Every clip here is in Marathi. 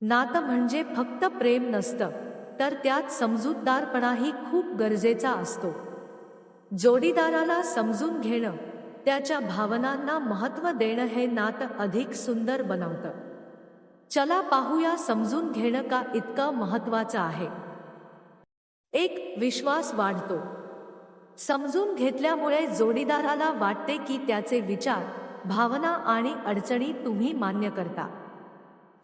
नातं म्हणजे फक्त प्रेम नसतं तर त्यात समजूतदारपणाही खूप गरजेचा असतो. जोडीदाराला समजून घेणं त्याच्या भावनांना महत्त्व देणं हे नातं अधिक सुंदर बनवतं. चला पाहूया समजून घेणं का इतकं महत्वाचं आहे. एक विश्वास वाढतो. समजून घेतल्यामुळे जोडीदाराला वाटते की त्याचे विचार भावना आणि अडचणी तुम्ही मान्य करता.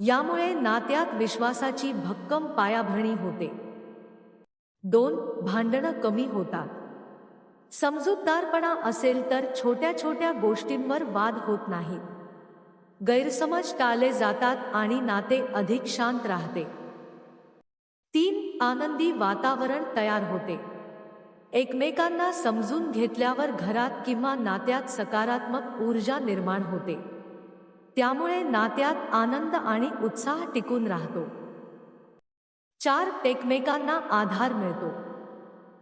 यामुळे नात्यात विश्वासाची भक्कम पायाभरणी होते. दोन भांडणं कमी होतात. समजूतदारपणा असेल तर छोट्या छोट्या गोष्टींवर वाद होत नाहीत गैरसमज टाळले जातात आणि नाते अधिक शांत राहते. तीन आनंदी वातावरण तयार होते. एकमेकांना समजून घेतल्यावर घरात किंवा नात्यात सकारात्मक ऊर्जा निर्माण होते. त्यामुळे नात्यात आनंद आणि उत्साह टिकून राहतो. चार एकमेकांना आधार मिळतो.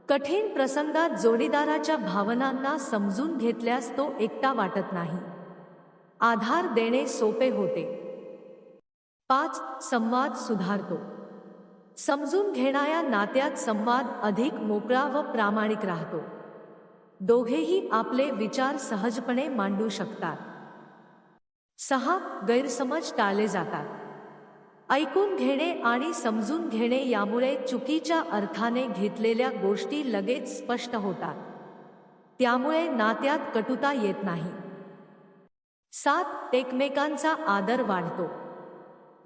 कठीण प्रसंगात जोडीदाराच्या भावनांना समजून घेतल्यास तो एकटा वाटत नाही. आधार देणे सोपे होते. पाच संवाद सुधारतो. समजून घेणाऱ्या नात्यात संवाद अधिक मोकळा व प्रामाणिक राहतो. दोघेही आपले विचार सहजपणे मांडू शकतात. सहा गैरसमज टाळले जातात. ऐकून घेणे आणि समजून घेणे यामुळे चुकीच्या अर्थाने घेतलेल्या गोष्टी लगेच स्पष्ट होतात. त्यामुळे नात्यात कटुता येत नाही. सात एकमेकांचा आदर वाढतो.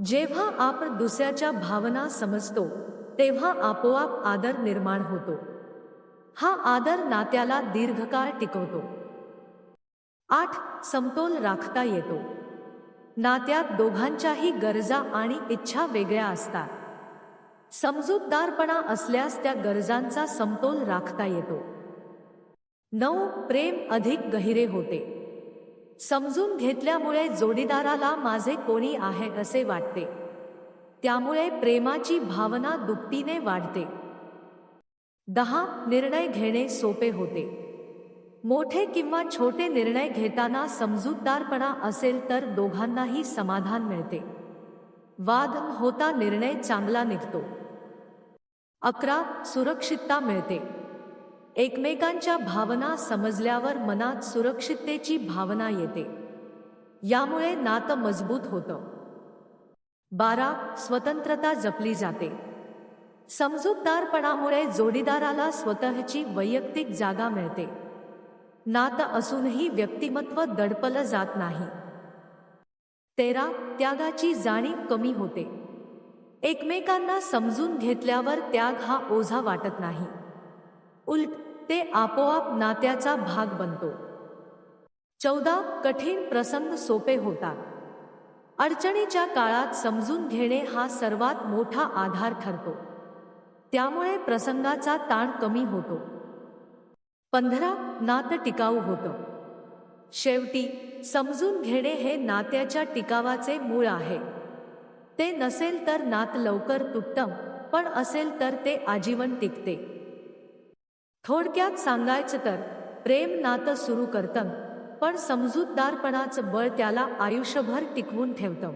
जेव्हा आपण दुसऱ्याच्या भावना समजतो तेव्हा आपोआप आदर निर्माण होतो. हा आदर नात्याला दीर्घकाळ टिकवतो. आठ समतोल राखता येतो. नात्यात दोघांच्याही गरजा आणि इच्छा वेगळ्या असतात. समजूतदारपणा असल्यास त्या गरजांचा समतोल राखता येतो. नऊ प्रेम अधिक गहिरे होते. समजून घेतल्यामुळे जोडीदाराला माझे कोणी आहे असे वाटते. त्यामुळे प्रेमाची भावना दुपटीने वाढते. दहा निर्णय घेणे सोपे होते. मोठे किंवा छोटे निर्णय घेताना समजूतदारपणा असेल तर दोघांनाही समाधान मिळते. वाद होता निर्णय चांगला निघतो. अकरा सुरक्षितता मिळते. एकमेकांच्या भावना समजल्यावर मनात सुरक्षिततेची भावना येते. यामुळे नातं मजबूत होतं. बारा स्वतंत्रता जपली जाते. समजूतदारपणामुळे जोडीदाराला स्वतःची वैयक्तिक जागा मिळते. नातं असूनही व्यक्तिमत्व दडपलं जात नाही. तेरा त्यागाची जाणीव कमी होते. एकमेकांना समजून घेतल्यावर त्याग हा ओझा वाटत नाही. उलट ते आपोआप नात्याचा भाग बनतो. चौदा कठीण प्रसंग सोपे होतात. अडचणीच्या काळात समजून घेणे हा सर्वात मोठा आधार ठरतो. त्यामुळे प्रसंगाचा ताण कमी होतो. पंधरा नातं टिकाऊ होतं. शेवटी समजून घेणे हे नात्याच्या टिकावाचे मूळ आहे. ते नसेल तर नात लवकर तुटतं पण असेल तर ते आजीवन टिकते. थोडक्यात सांगायचं तर प्रेम नातं सुरू करतं पण समजूतदारपणाचं बळ त्याला आयुष्यभर टिकवून ठेवतं.